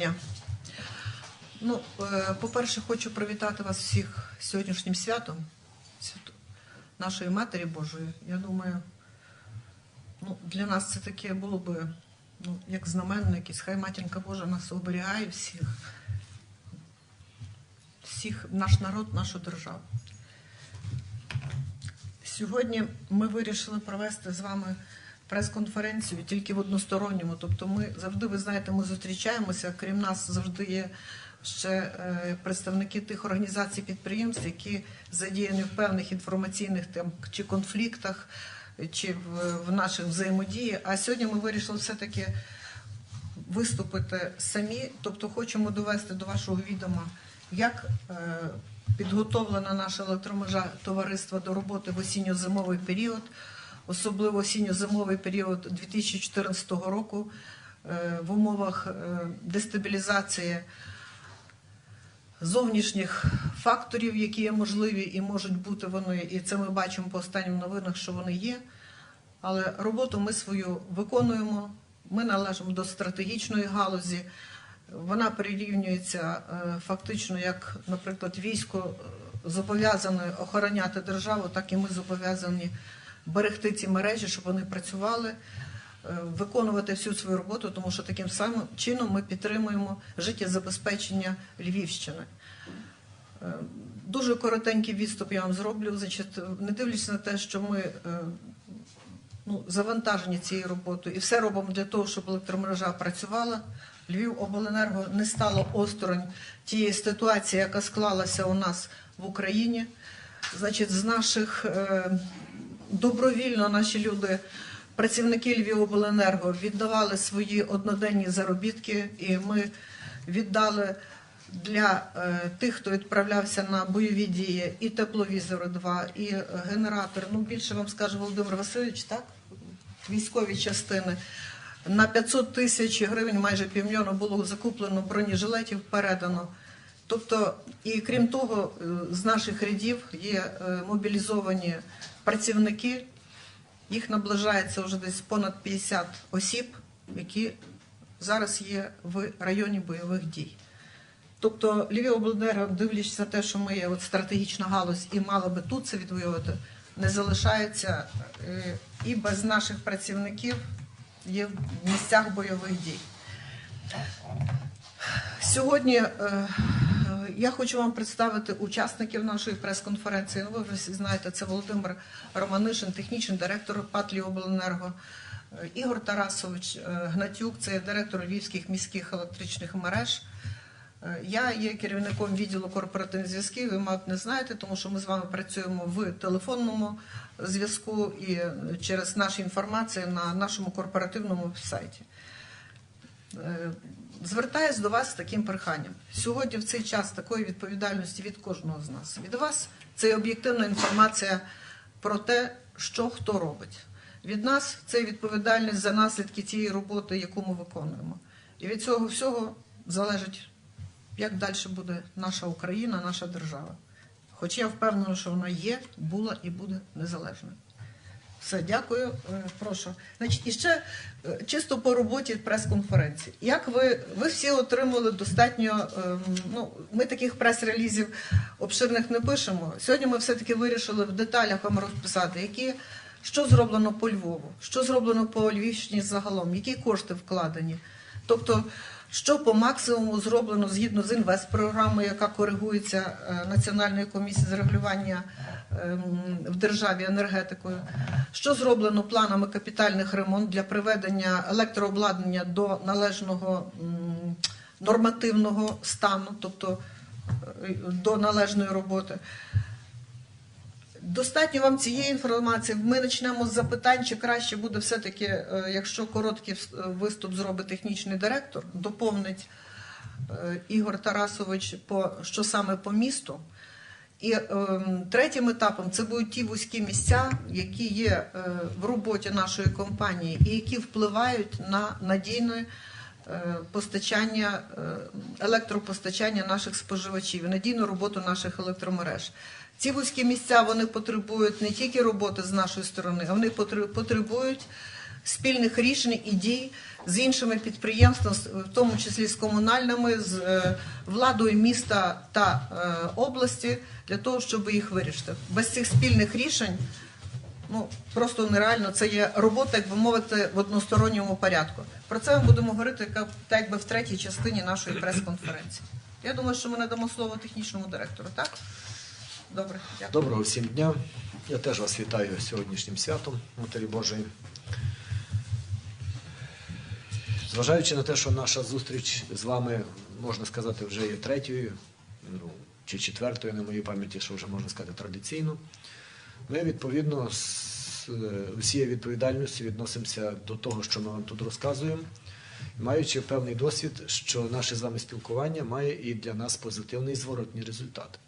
дня. Ну, е, по-перше, хочу привітати вас всіх сьогоднішнім святом свято- нашої Матері Божої. Я думаю, ну, для нас це таке було би ну, як знаменно якесь. Хай Матінка Божа нас оберігає всіх, всіх, наш народ, нашу державу. Сьогодні ми вирішили провести з вами прес-конференцію тільки в односторонньому. Тобто, ми завжди, ви знаєте, ми зустрічаємося. Крім нас, завжди є ще е, представники тих організацій підприємств, які задіяні в певних інформаційних там чи конфліктах, чи в, наших взаємодії. А сьогодні ми вирішили все-таки виступити самі, тобто хочемо довести до вашого відома, як е, підготовлена наша електромежа товариства до роботи в осінньо-зимовий період, особливо осінньо-зимовий період 2014 року е, в умовах е, дестабілізації зовнішніх факторів, які є можливі і можуть бути вони, і це ми бачимо по останнім новинах, що вони є. Але роботу ми свою виконуємо. Ми належимо до стратегічної галузі. Вона прирівнюється е, фактично, як, наприклад, військо зобов'язане охороняти державу, так і ми зобов'язані берегти ці мережі, щоб вони працювали, е, виконувати всю свою роботу, тому що таким самим чином ми підтримуємо життєзабезпечення Львівщини. Е, Дуже коротенький відступ я вам зроблю. Значить, не дивлячись на те, що ми е, ну, завантажені цією роботою і все робимо для того, щоб електромережа працювала. Львівобленерго не стало осторонь тієї ситуації, яка склалася у нас в Україні. Значить, з наших добровільно наші люди, працівники Львівобленерго, віддавали свої одноденні заробітки, і ми віддали для е, тих, хто відправлявся на бойові дії, і тепловізори 2, і е, генератор. Ну більше вам скаже Володимир Васильович, так? Військові частини. На 500 тисяч гривень, майже півмільйона, було закуплено бронежилетів, передано. Тобто, і крім того, е, з наших рядів є мобілізовані працівники. Їх наближається вже десь понад 50 осіб, які зараз є в районі бойових дій. Тобто ліві Львівобленерго, дивлячись на те, що ми є от стратегічна галузь і мала би тут це відвоювати, не залишається е, і без наших працівників є в місцях бойових дій. Сьогодні е, я хочу вам представити учасників нашої прес-конференції. Ну, ви всі знаєте, це Володимир Романишин, технічний директор ПАТ «Львівобленерго», е, Ігор Тарасович е, Гнатюк, це директор Львівських міських електричних мереж. Е, Я є керівником відділу корпоративних зв'язків. Ви, мабуть, не знаєте, тому що ми з вами працюємо в телефонному зв'язку і через наші інформації на нашому корпоративному сайті. Звертаюсь до вас з таким проханням. Сьогодні, в цей час такої відповідальності від кожного з нас, від вас, це об'єктивна інформація про те, що хто робить. Від нас це відповідальність за наслідки тієї роботи, яку ми виконуємо. І від цього всього залежить, як далі буде наша Україна, наша держава. Хоч я впевнена, що вона є, була і буде незалежною. Все, дякую. Е, Прошу. Значить, і ще чисто по роботі прес-конференції. Як ви, ви всі отримали достатньо, ем, ну, ми таких прес-релізів обширних не пишемо. Сьогодні ми все-таки вирішили в деталях вам розписати, які, що зроблено по Львову, що зроблено по Львівщині загалом, які кошти вкладені. Тобто, що по максимуму зроблено згідно з інвестпрограмою, яка коригується е, Національною комісією з регулювання ем, в державі енергетикою, що зроблено планами капітальних ремонт для приведення електрообладнання до належного нормативного стану, тобто е, до належної роботи. Достатньо вам цієї інформації. Ми почнемо з запитань, чи краще буде все-таки, е, якщо короткий е, виступ зробить технічний директор, доповнить е, Ігор Тарасович по що саме по місту. І ем, третім етапом це будуть ті вузькі місця, які є в роботі нашої компанії і які впливають на надійне постачання, електропостачання наших споживачів, надійну роботу наших електромереж. Ці вузькі місця вони потребують не тільки роботи з нашої сторони, а вони потре- потребують спільних рішень і дій з іншими підприємствами, в тому числі з комунальними, з е, владою міста та е, області, для того, щоб їх вирішити. Без цих спільних рішень ну просто нереально. Це є робота, як би мовити, в односторонньому порядку. Про це ми будемо говорити так якби в третій частині нашої прес-конференції. Я думаю, що ми надамо слово технічному директору, так? Добре. Доброго всім дня. Я теж вас вітаю сьогоднішнім святом Матері Божої. Зважаючи на те, що наша зустріч з вами, можна сказати, вже є третьою, ну, чи четвертою, на моїй пам'яті, що вже можна сказати традиційно, ми відповідно з е, усією відповідальністю відносимося до того, що ми вам тут розказуємо, маючи певний досвід, що наше з вами спілкування має і для нас позитивний зворотній результат.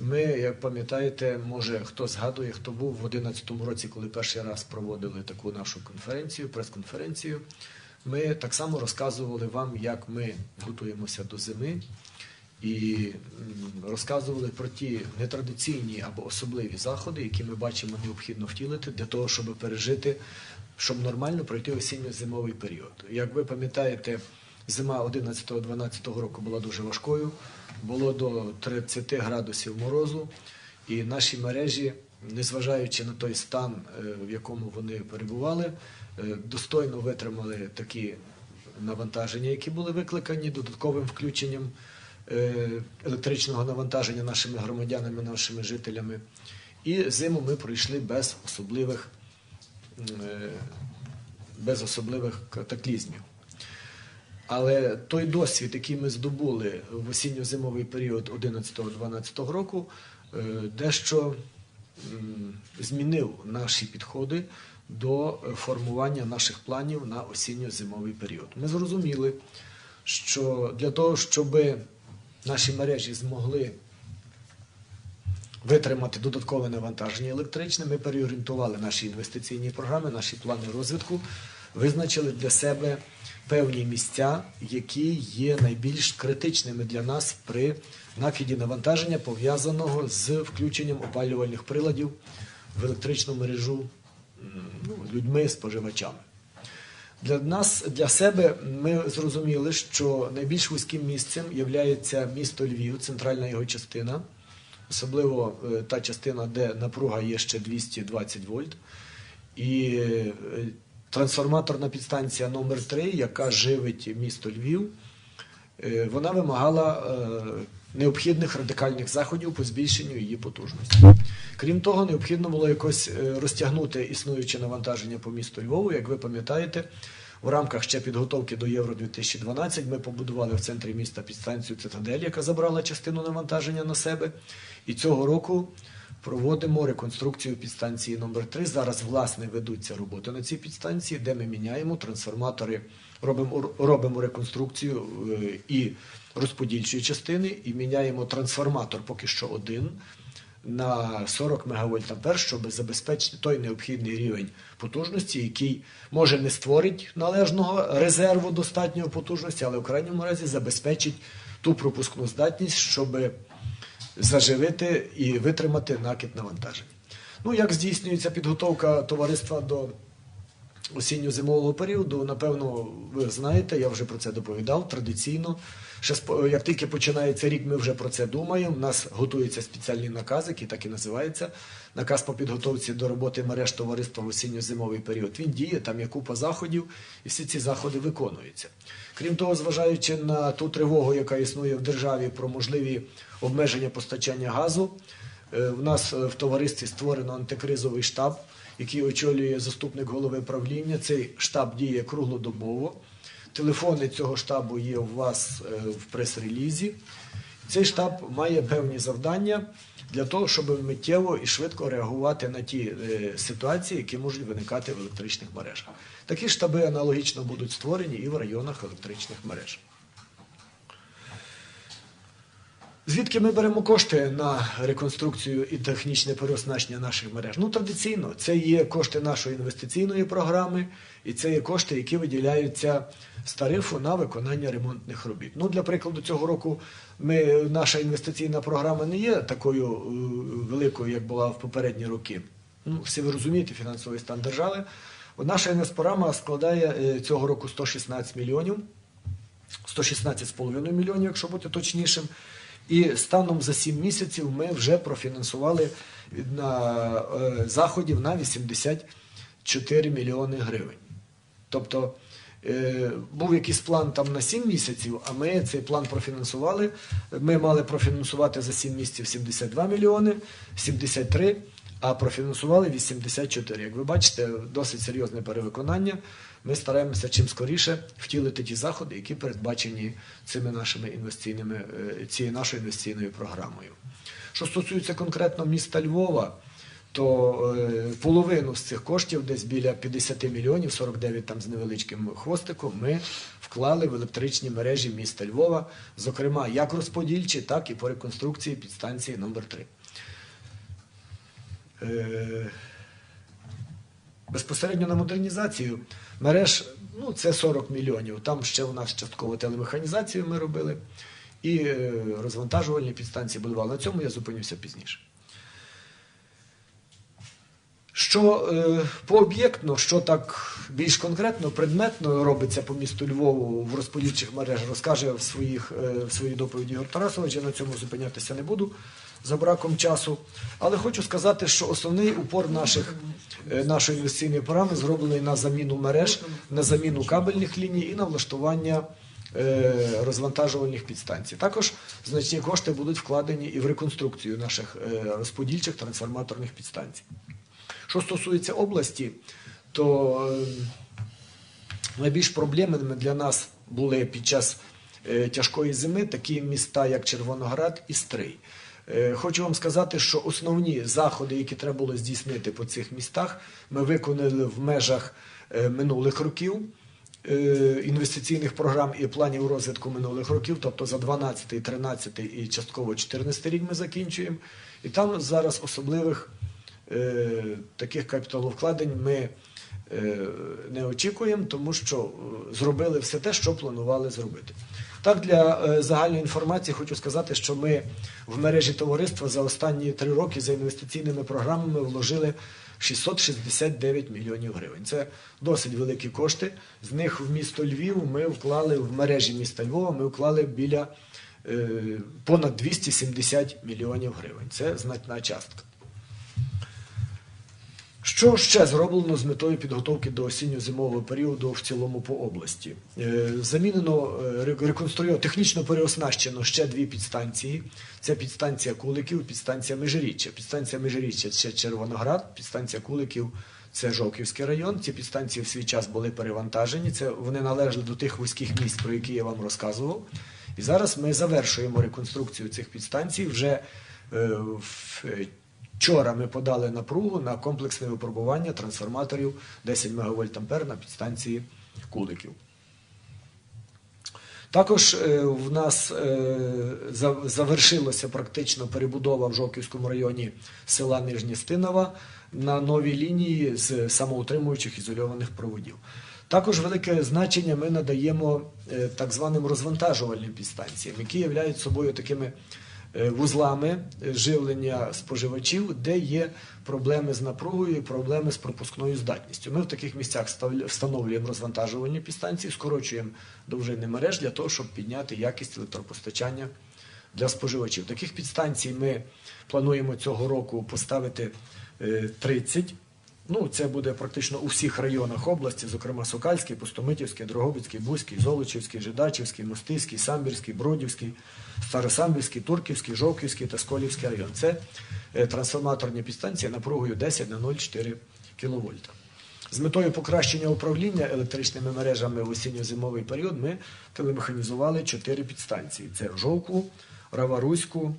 Ми, як пам'ятаєте, може хто згадує, хто був в 2011 році, коли перший раз проводили таку нашу конференцію, прес-конференцію. Ми так само розказували вам, як ми готуємося до зими, і розказували про ті нетрадиційні або особливі заходи, які ми бачимо необхідно втілити для того, щоб пережити, щоб нормально пройти осінньо-зимовий період. Як ви пам'ятаєте, зима 11-12 року була дуже важкою, було до 30 градусів морозу, і наші мережі, незважаючи на той стан, е, в якому вони перебували, е, достойно витримали такі навантаження, які були викликані додатковим включенням е, електричного навантаження нашими громадянами, нашими жителями. І зиму ми пройшли без особливих, без особливих катаклізмів. Але той досвід, який ми здобули в осінньо-зимовий період 11-12 року, е, дещо змінив наші підходи до формування наших планів на осінньо-зимовий період. Ми зрозуміли, що для того, щоб наші мережі змогли витримати додаткове навантаження електричне, ми переорієнтували наші інвестиційні програми, наші плани розвитку, визначили для себе певні місця, які є найбільш критичними для нас при накиді навантаження, пов'язаного з включенням опалювальних приладів в електричну мережу ну, людьми, споживачами. Для нас, для себе, ми зрозуміли, що найбільш вузьким місцем є місто Львів, центральна його частина, особливо е, та частина, де напруга є ще 220 вольт. І е, трансформаторна підстанція номер 3 яка живить місто Львів, е, вона вимагала е, необхідних радикальних заходів по збільшенню її потужності. Крім того, необхідно було якось е, розтягнути існуюче навантаження по місту Львову. Як ви пам'ятаєте, в рамках ще підготовки до Євро 2012 ми побудували в центрі міста підстанцію Цитадель, яка забрала частину навантаження на себе. І цього року проводимо реконструкцію підстанції номер 3 Зараз, власне, ведуться роботи на цій підстанції, де ми міняємо трансформатори, робимо, робимо реконструкцію е, і розподільчої частини, і міняємо трансформатор поки що один на 40 МВт ампер, щоб забезпечити той необхідний рівень потужності, який може не створить належного резерву достатньої потужності, але в крайньому разі забезпечить ту пропускну здатність, щоб заживити і витримати накид навантажень. Ну, як здійснюється підготовка товариства до осінньо-зимового періоду, напевно, ви знаєте, я вже про це доповідав традиційно. Ще як тільки починається рік, ми вже про це думаємо. У нас готується спеціальний наказ, який так і називається. Наказ по підготовці до роботи мереж товариства в осінньо-зимовий період. Він діє, там є купа заходів, і всі ці заходи виконуються. Крім того, зважаючи на ту тривогу, яка існує в державі про можливі обмеження постачання газу, е, в нас е, в товаристві створено антикризовий штаб, який очолює заступник голови правління. Цей штаб діє круглодобово. Телефони цього штабу є у вас е, в прес-релізі. Цей штаб має певні завдання для того, щоб миттєво і швидко реагувати на ті е, ситуації, які можуть виникати в електричних мережах. Такі штаби аналогічно будуть створені і в районах електричних мереж. Звідки ми беремо кошти на реконструкцію і технічне переоснащення наших мереж? Ну, традиційно, це є кошти нашої інвестиційної програми, і це є кошти, які виділяються з тарифу на виконання ремонтних робіт. Ну, для прикладу, цього року ми, наша інвестиційна програма не є такою е, великою, як була в попередні роки. Ну, всі ви розумієте, фінансовий стан держави. Наша інвестпрограма складає е, цього року 116 мільйонів, 116,5 мільйонів, якщо бути точнішим. І станом за 7 місяців ми вже профінансували на е, заходів на 84 мільйони гривень. Тобто е, був якийсь план там на 7 місяців, а ми цей план профінансували. Ми мали профінансувати за 7 місяців 72 мільйони, 73, а профінансували 84. Як ви бачите, досить серйозне перевиконання. Ми стараємося чим скоріше втілити ті заходи, які передбачені цими нашими інвестиційними, е, цією нашою інвестиційною програмою. Що стосується конкретно міста Львова, то е, половину з цих коштів, десь біля 50 мільйонів, 49 там з невеличким хвостиком, ми вклали в електричні мережі міста Львова, зокрема як розподільчі, так і по реконструкції підстанції номер 3 Е, Безпосередньо на модернізацію мереж ну, це 40 мільйонів. Там ще у нас частково телемеханізацію ми робили і е, розвантажувальні підстанції будували. На цьому я зупинюся пізніше. Що е, пооб'єктно, що так більш конкретно, предметно робиться по місту Львову в розподільчих мережах, розкаже в, своїх, е, в своїй доповіді Ігор Тарасович. Я на цьому зупинятися не буду за браком часу. Але хочу сказати, що основний упор наших, е, нашої інвестиційної програми зроблений на заміну мереж, на заміну кабельних ліній і на влаштування е, розвантажувальних підстанцій. Також значні кошти будуть вкладені і в реконструкцію наших е, розподільчих трансформаторних підстанцій. Що стосується області, то найбільш проблемними для нас були під час тяжкої зими такі міста, як Червоноград і Стрий. Е, Хочу вам сказати, що основні заходи, які треба було здійснити по цих містах, ми виконали в межах е, минулих років е, інвестиційних програм і планів розвитку минулих років, тобто за 12, 13 і частково 14 рік ми закінчуємо. І там зараз особливих таких капіталовкладень ми не очікуємо, тому що зробили все те, що планували зробити. Так, для е, загальної інформації хочу сказати, що ми в мережі товариства за останні три роки за інвестиційними програмами вложили 669 мільйонів гривень. Це досить великі кошти. З них в місто Львів ми вклали в мережі міста Львова. Ми вклали біля е, понад 270 мільйонів гривень. Це значна частка. Що ще зроблено з метою підготовки до осінньо-зимового періоду в цілому по області? Е, Замінено, е, реконструйовано, технічно переоснащено ще дві підстанції. Це підстанція Куликів, підстанція Межиріччя. Підстанція Межиріччя це Червоноград, підстанція Куликів це Жовківський район. Ці підстанції в свій час були перевантажені. Це вони належали до тих вузьких місць, про які я вам розказував. І зараз ми завершуємо реконструкцію цих підстанцій. Вже е, в- Вчора ми подали напругу на комплексне випробування трансформаторів 10 МВА на підстанції Куликів. Також е, в нас е, завершилася практично перебудова в Жовківському районі села Нижнє Стинова на новій лінії з самоутримуючих ізольованих проводів. Також велике значення ми надаємо е, так званим розвантажувальним підстанціям, які являють собою такими вузлами е, живлення споживачів, де є проблеми з напругою, проблеми з пропускною здатністю. Ми в таких місцях встановлюємо розвантажувальні підстанції, скорочуємо довжини мереж для того, щоб підняти якість електропостачання для споживачів. Таких підстанцій ми плануємо цього року поставити е, 30. Ну, це буде практично у всіх районах області, зокрема Сокальський, Пустомитівський, Дрогобицький, Бузький, Золочівський, Жидачівський, Мостиський, Самбірський, Бродівський, Старосамбірський, Турківський, Жовківський та Сколівський район. Це е, трансформаторні підстанції напругою 10 на 0,4 кВт. З метою покращення управління електричними мережами в осінньо-зимовий період ми телемеханізували 4 підстанції: це Жовку, Раваруську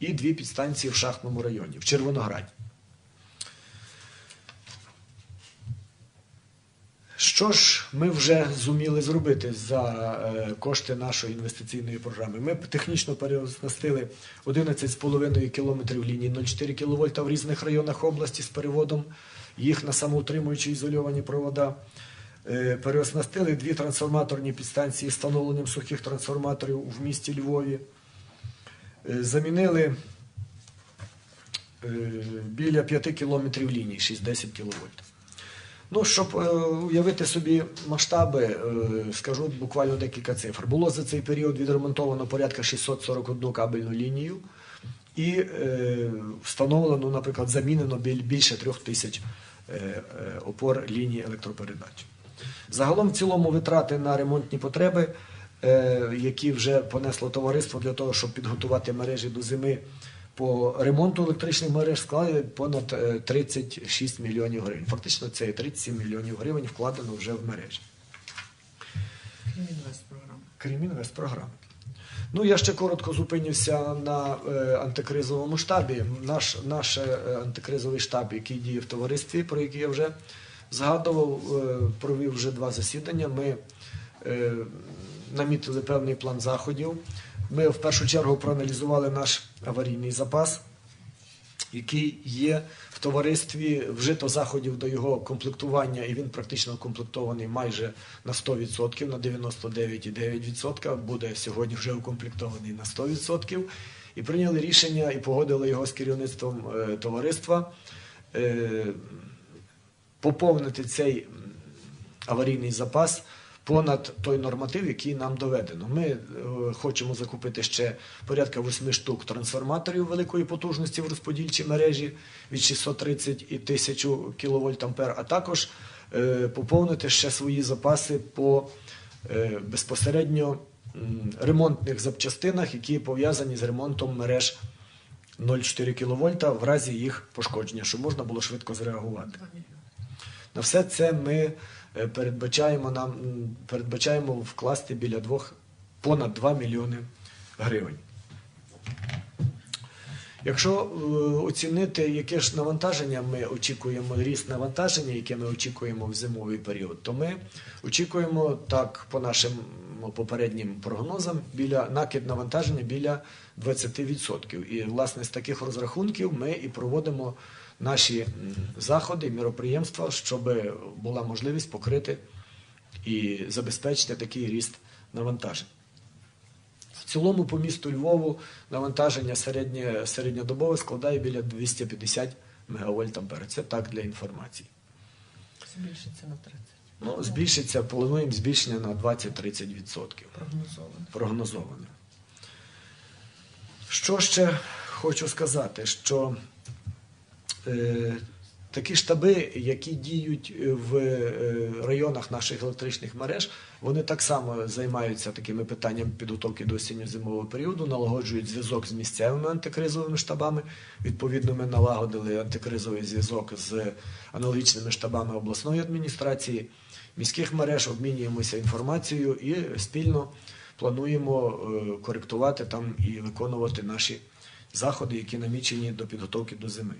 і дві підстанції в Шахтному районі, в Червонограді. Що ж ми вже зуміли зробити за е, кошти нашої інвестиційної програми? Ми технічно переоснастили 11,5 кілометрів лінії 0,4 кВт в різних районах області з переводом їх на самоутримуючі ізольовані провода. Е, Переоснастили дві трансформаторні підстанції з встановленням сухих трансформаторів в місті Львові. Е, Замінили біля 5 кілометрів ліній, 6-10 кВт. Ну, щоб е, уявити собі масштаби, е, скажу буквально декілька цифр. Було за цей період відремонтовано порядка 641 кабельну лінію і е, встановлено, наприклад, замінено більше трьох тисяч е, е, опор лінії електропередач. Загалом в цілому витрати на ремонтні потреби, е, які вже понесло товариство для того, щоб підготувати мережі до зими по ремонту електричних мереж, склали понад е, 36 мільйонів гривень. Фактично це 37 мільйонів гривень вкладено вже в мережі. Крім інвестпрограми. Крім інвестпрограми. Ну, я ще коротко зупинюся на е, антикризовому штабі. Наш, наш е, антикризовий штаб, який діє в товаристві, про який я вже згадував, е, провів вже два засідання. Ми е, намітили певний план заходів. Ми в першу чергу проаналізували наш аварійний запас, який є в товаристві вжито заходів до його комплектування, і він практично укомплектований майже на 100%, на 99,9%, буде сьогодні вже укомплектований на 100%. І прийняли рішення і погодили його з керівництвом е, товариства е, поповнити цей аварійний запас понад той норматив, який нам доведено. Ми е, хочемо закупити ще порядка 8 штук трансформаторів великої потужності в розподільчій мережі від 630 і 1000 кВт ампер, а також е, поповнити ще свої запаси по е, безпосередньо ремонтних запчастинах, які пов'язані з ремонтом мереж 0,4 кВт в разі їх пошкодження, щоб можна було швидко зреагувати. На все це ми передбачаємо нам передбачаємо вкласти біля двох понад 2 мільйони гривень. Якщо е, оцінити, яке ж навантаження ми очікуємо, ріст навантаження, яке ми очікуємо в зимовий період, то ми очікуємо так по нашим попереднім прогнозам біля накид навантаження біля 20%. І власне з таких розрахунків ми і проводимо наші заходи, міроприємства, щоб була можливість покрити і забезпечити такий ріст навантажень. В цілому по місту Львову навантаження середнє, середньодобове складає біля 250 МВт ампер. Це так для інформації. Збільшиться на 30. Ну, збільшиться, плануємо збільшення на 20-30%. Прогнозовано. прогнозоване. Що ще хочу сказати, що такі штаби, які діють в е, районах наших електричних мереж, вони так само займаються такими питаннями підготовки до осінньо-зимового періоду, налагоджують зв'язок з місцевими антикризовими штабами. Відповідно, ми налагодили антикризовий зв'язок з аналогічними штабами обласної адміністрації, міських мереж, обмінюємося інформацією і спільно плануємо е, коректувати там і виконувати наші заходи, які намічені до підготовки до зими.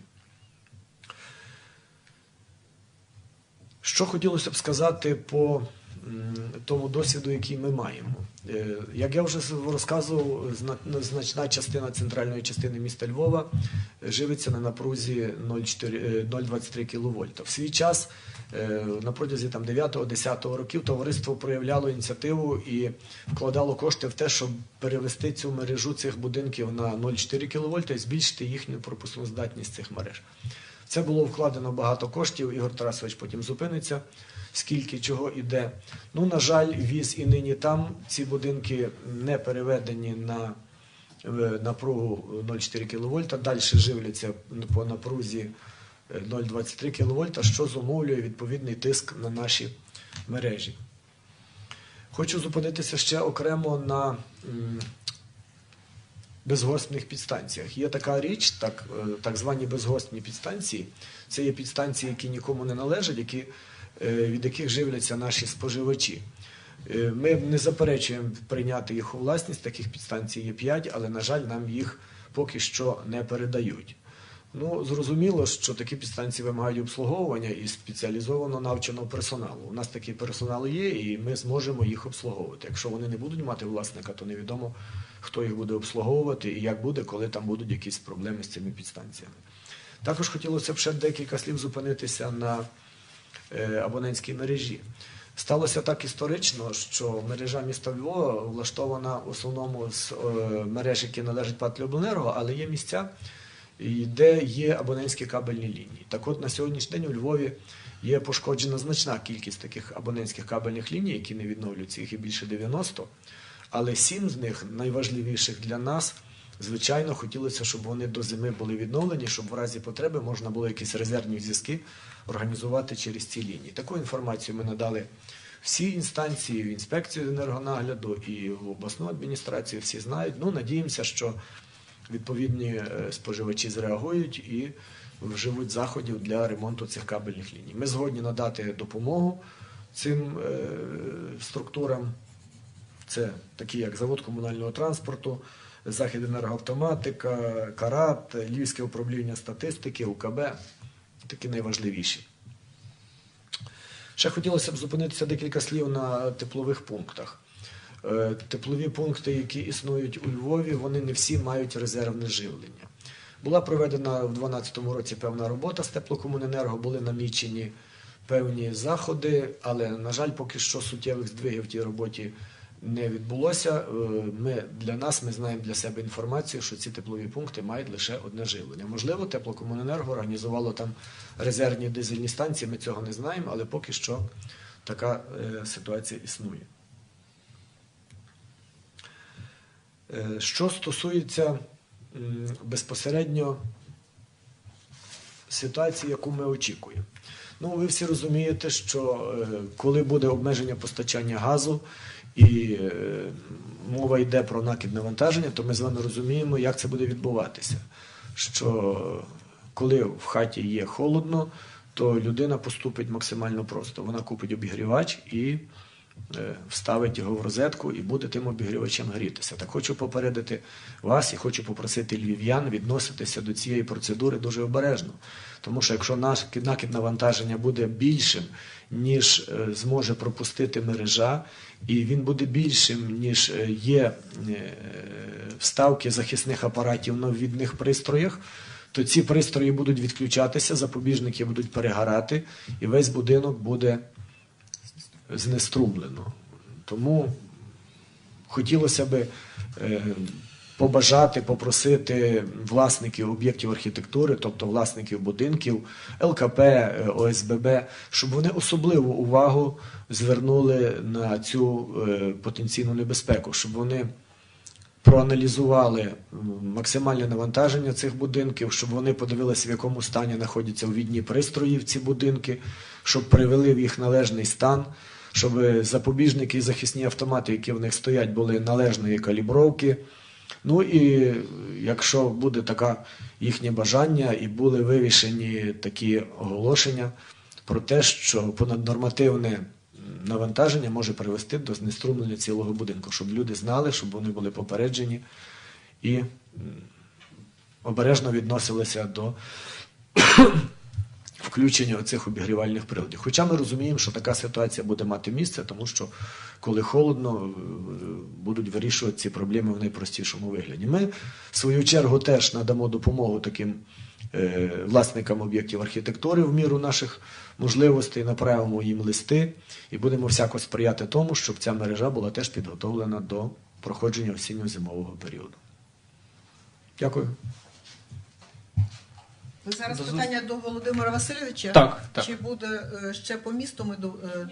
Що хотілося б сказати по тому досвіду, який ми маємо. Е, Як я вже розказував, значна частина центральної частини міста Львова е, живиться на напрузі 0,4 е, 0,23 кВт. В свій час, на протязі там 9-10 років, товариство проявляло ініціативу і вкладало кошти в те, щоб перевести цю мережу цих будинків на 0,4 кВт і збільшити їхню пропускну здатність цих мереж. Це було вкладено багато коштів. Ігор Тарасович потім зупиниться, скільки чого іде. Ну, на жаль, віз і нині там ці будинки не переведені на е, напругу 0,4 кВт, далі живляться по напрузі е, 0,23 кВт, що зумовлює відповідний тиск на наші мережі. Хочу зупинитися ще окремо на безгоспних підстанціях. Є така річ, так, е, так звані безгоспні підстанції. Це є підстанції, які нікому не належать, які, е, від яких живляться наші споживачі. Е, Ми не заперечуємо прийняти їх у власність, таких підстанцій є 5, але, на жаль, нам їх поки що не передають. Ну, зрозуміло, що такі підстанції вимагають обслуговування і спеціалізовано навченого персоналу. У нас такий персонал є, і ми зможемо їх обслуговувати. Якщо вони не будуть мати власника, то невідомо, хто їх буде обслуговувати і як буде, коли там будуть якісь проблеми з цими підстанціями. Також хотілося б ще декілька слів зупинитися на е, абонентській мережі. Сталося так історично, що мережа міста Львова влаштована в основному з е, мереж, які належать ПАТ «Обленерго», але є місця, де є абонентські кабельні лінії. Так от на сьогоднішній день у Львові Є пошкоджена значна кількість таких абонентських кабельних ліній, які не відновлюються, їх є більше 90. Але сім з них найважливіших для нас. Звичайно, хотілося, щоб вони до зими були відновлені, щоб в разі потреби можна було якісь резервні зв'язки організувати через ці лінії. Таку інформацію ми надали всі інстанції, в інспекцію енергонагляду і в обласну адміністрацію. Всі знають. Ну, надіємося, що відповідні е, споживачі зреагують і вживуть заходів для ремонту цих кабельних ліній. Ми згодні надати допомогу цим е, структурам. Це такі, як завод комунального транспорту, Захід енергоавтоматика, Карат, Львівське управління статистики, УКБ. Такі найважливіші. Ще хотілося б зупинитися декілька слів на теплових пунктах. Е, Теплові пункти, які існують у Львові, вони не всі мають резервне живлення. Була проведена в 2012 році певна робота з теплокомуненерго, були намічені певні заходи, але, на жаль, поки що суттєвих здвигів в тій роботі не відбулося. Е, Ми, для нас ми знаємо для себе інформацію, що ці теплові пункти мають лише одне живлення. Можливо, теплокомуненерго організувало там резервні дизельні станції, ми цього не знаємо, але поки що така е, ситуація існує. Е, Що стосується безпосередньо ситуації, яку ми очікуємо. Ну, ви всі розумієте, що коли буде обмеження постачання газу і е, мова йде про накид навантаження, то ми з вами розуміємо, як це буде відбуватися. Що коли в хаті є холодно, то людина поступить максимально просто. Вона купить обігрівач і вставить його в розетку і буде тим обігрівачем грітися. Так хочу попередити вас і хочу попросити львів'ян відноситися до цієї процедури дуже обережно. Тому що якщо наш накид навантаження буде більшим, ніж е, зможе пропустити мережа, і він буде більшим, ніж е, є е, вставки захисних апаратів на ввідних пристроях, то ці пристрої будуть відключатися, запобіжники будуть перегорати, і весь будинок буде знеструмлено. Тому хотілося би е, побажати, попросити власників об'єктів архітектури, тобто власників будинків, ЛКП, е, ОСББ, щоб вони особливу увагу звернули на цю е, потенційну небезпеку, щоб вони проаналізували максимальне навантаження цих будинків, щоб вони подивилися, в якому стані знаходяться увідні пристрої в ці будинки, щоб привели в їх належний стан, щоб запобіжники і захисні автомати, які в них стоять, були належної калібровки. Ну і якщо буде таке їхнє бажання, і були вивішені такі оголошення про те, що понаднормативне навантаження може привести до знеструмлення цілого будинку, щоб люди знали, щоб вони були попереджені і обережно відносилися до включення оцих обігрівальних приладів. Хоча ми розуміємо, що така ситуація буде мати місце, тому що коли холодно, е, будуть вирішувати ці проблеми в найпростішому вигляді. Ми, в свою чергу, теж надамо допомогу таким е, власникам об'єктів архітектури в міру наших можливостей, направимо їм листи і будемо всяко сприяти тому, щоб ця мережа була теж підготовлена до проходження осінньо-зимового періоду. Дякую. Ви зараз Дозволь- питання до Володимира Васильовича? Так, так. Чи буде е, ще по місту ми до. е,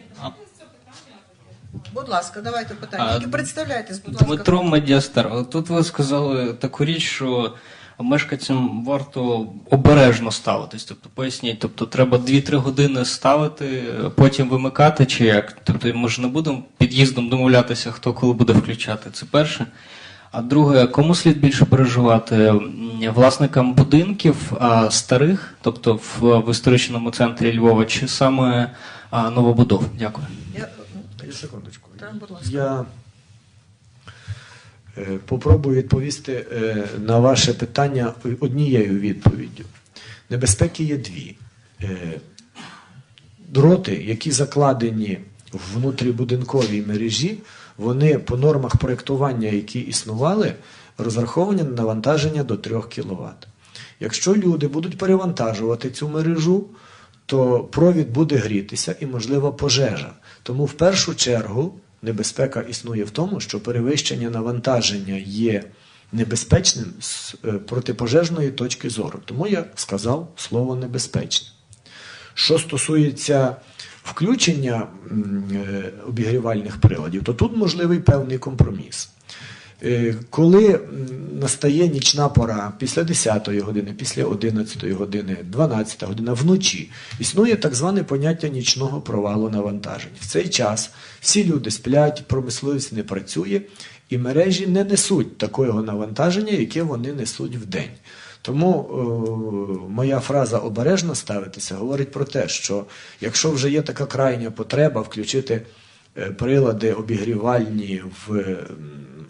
Будь ласка, давайте питання. А, Тільки представляйтесь, будь ласка. Дмитро Медіастер, тут ви сказали таку річ, що мешканцям варто обережно ставитись. Тобто поясніть, тобто треба 2-3 години ставити, потім вимикати, чи як? Тобто ми ж не будемо під'їздом домовлятися, хто коли буде включати. Це перше. А друге, кому слід більше переживати? Власникам будинків а, старих, тобто в, в історичному центрі Львова, чи саме а, новобудов? Дякую. Я, Секундочку. Так, будь ласка. Я е, попробую відповісти е, на ваше питання однією відповіддю. Небезпеки є дві. Е, Дроти, які закладені в внутрібудинковій мережі, вони по нормах проєктування, які існували, розраховані на навантаження до 3 кВт. Якщо люди будуть перевантажувати цю мережу, то провід буде грітися і можлива пожежа. Тому в першу чергу небезпека існує в тому, що перевищення навантаження є небезпечним з е, протипожежної точки зору. Тому я сказав слово небезпечне. Що стосується включення е, обігрівальних приладів, то тут можливий певний компроміс. Е, Коли настає нічна пора після 10-ї години, після 11-ї години, 12-та година вночі, існує так зване поняття нічного провалу навантажень. В цей час всі люди сплять, промисловість не працює, і мережі не несуть такого навантаження, яке вони несуть в день. Тому е, моя фраза обережно ставитися говорить про те, що якщо вже є така крайня потреба включити е, прилади обігрівальні в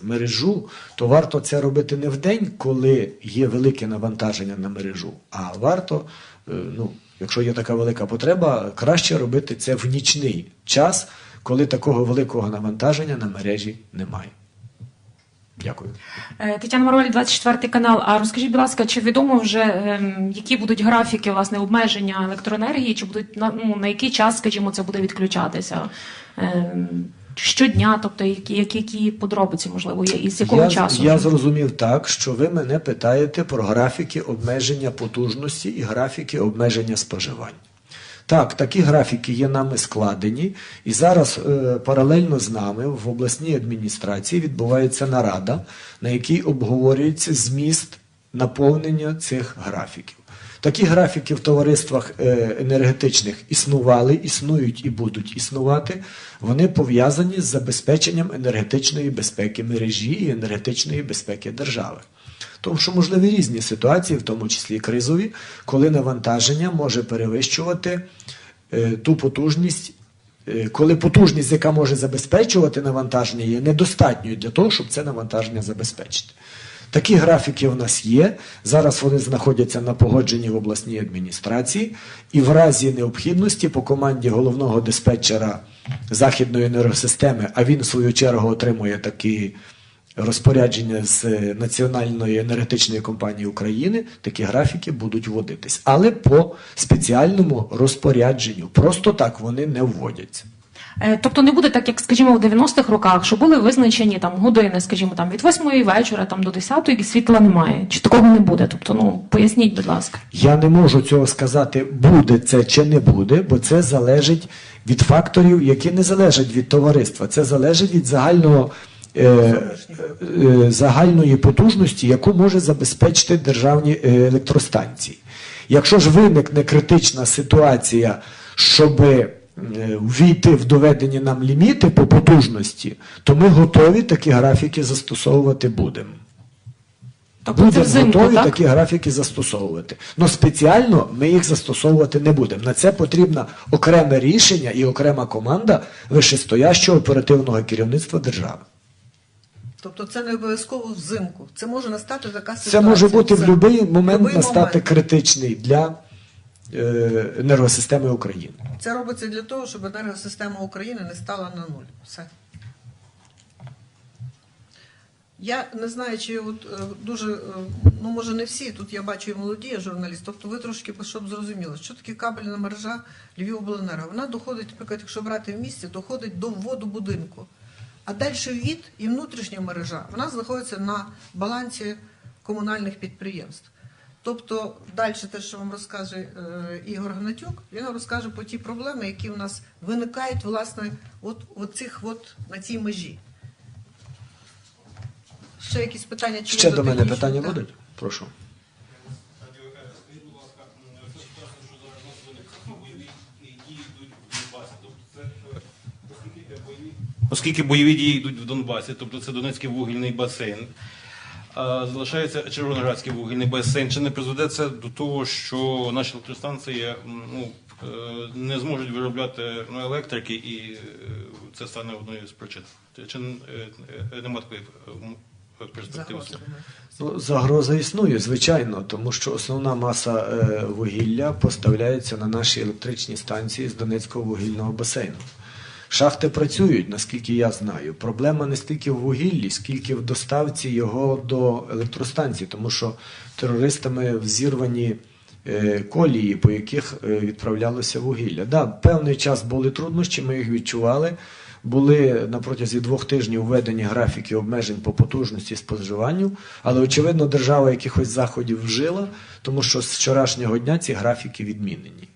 мережу, то варто це робити не в день, коли є велике навантаження на мережу, а варто, е, ну, якщо є така велика потреба, краще робити це в нічний час, коли такого великого навантаження на мережі немає. Дякую. Е, Тетяна Маролі, 24 канал. А розкажіть, будь ласка, чи відомо вже ем, які будуть графіки власне обмеження електроенергії? Чи будуть на ну на який час, скажімо, це буде відключатися? Ем, Щодня, тобто які, які, які подробиці можливо є, і з якого я, часу? Я зрозумів так, що ви мене питаєте про графіки обмеження потужності і графіки обмеження споживання. Так, такі графіки є нами складені, і зараз е, паралельно з нами в обласній адміністрації відбувається нарада, на якій обговорюється зміст наповнення цих графіків. Такі графіки в товариствах е, енергетичних існували, існують і будуть існувати. Вони пов'язані з забезпеченням енергетичної безпеки мережі і енергетичної безпеки держави. Тому що можливі різні ситуації, в тому числі кризові, коли навантаження може перевищувати е, ту потужність, е, коли потужність, яка може забезпечувати навантаження, є недостатньою для того, щоб це навантаження забезпечити. Такі графіки в нас є. Зараз вони знаходяться на погодженні в обласній адміністрації, і в разі необхідності по команді головного диспетчера західної енергосистеми, а він в свою чергу отримує такі розпорядження з е, Національної енергетичної компанії України, такі графіки будуть вводитись, але по спеціальному розпорядженню. Просто так вони не вводяться. Е, Тобто не буде так, як скажімо, в 90-х роках, що були визначені там години, скажімо, там від 8 вечора там до 10 і світла немає. Чи такого не буде? Тобто, ну поясніть, будь ласка. Я не можу цього сказати, буде це чи не буде, бо це залежить від факторів, які не залежать від товариства. Це залежить від загального. е, е, Загальної потужності, яку може забезпечити державні електростанції. Якщо ж виникне критична ситуація, щоб е, ввійти в доведені нам ліміти по потужності, то ми готові такі графіки застосовувати будемо. Тобто Будемо взимку, готові так? такі графіки застосовувати. Но спеціально ми їх застосовувати не будемо. На це потрібно окреме рішення і окрема команда вищестоящого оперативного керівництва держави. Тобто це не обов'язково взимку. Це може настати така ситуація. Це може бути в будь-який момент настати момент. критичний для енергосистеми України. Це робиться для того, щоб енергосистема України не стала на нуль. Все. Я не знаю, чи от е, дуже, е, ну може не всі, тут я бачу і молоді є журналісти, тобто ви трошки, щоб зрозуміли, що таке кабельна мережа Львівобленерго. Вона доходить, наприклад, якщо брати в місті, доходить до вводу будинку. А далі ввід і внутрішня мережа, вона знаходиться на балансі комунальних підприємств. Тобто, далі те, що вам розкаже е, Ігор Гнатюк, він вам розкаже про ті проблеми, які у нас виникають власне от, от цих от на цій межі. Ще якісь питання? Чи Ще до мене питання Так. будуть? Прошу. В оскільки бойові дії йдуть в Донбасі, тобто це Донецький вугільний басейн. А Залишається Червоноградський вугільний басейн. Чи не призведе це до того, що наші електростанції ну, е, не зможуть виробляти ну, електрики, і е, це стане одною з причин? Чи е, нема такої перспективи? Загроза. Ну, загроза існує, звичайно, тому що основна маса вугілля поставляється на наші електричні станції з Донецького вугільного басейну. Шахти працюють, наскільки я знаю. Проблема не стільки в вугіллі, скільки в доставці його до електростанцій, тому що терористами взірвані е, колії, по яких е, відправлялося вугілля. Да, певний час були труднощі, ми їх відчували. Були на протязі двох тижнів введені графіки обмежень по потужності споживанню, але очевидно, держава якихось заходів вжила, тому що з вчорашнього дня ці графіки відмінені.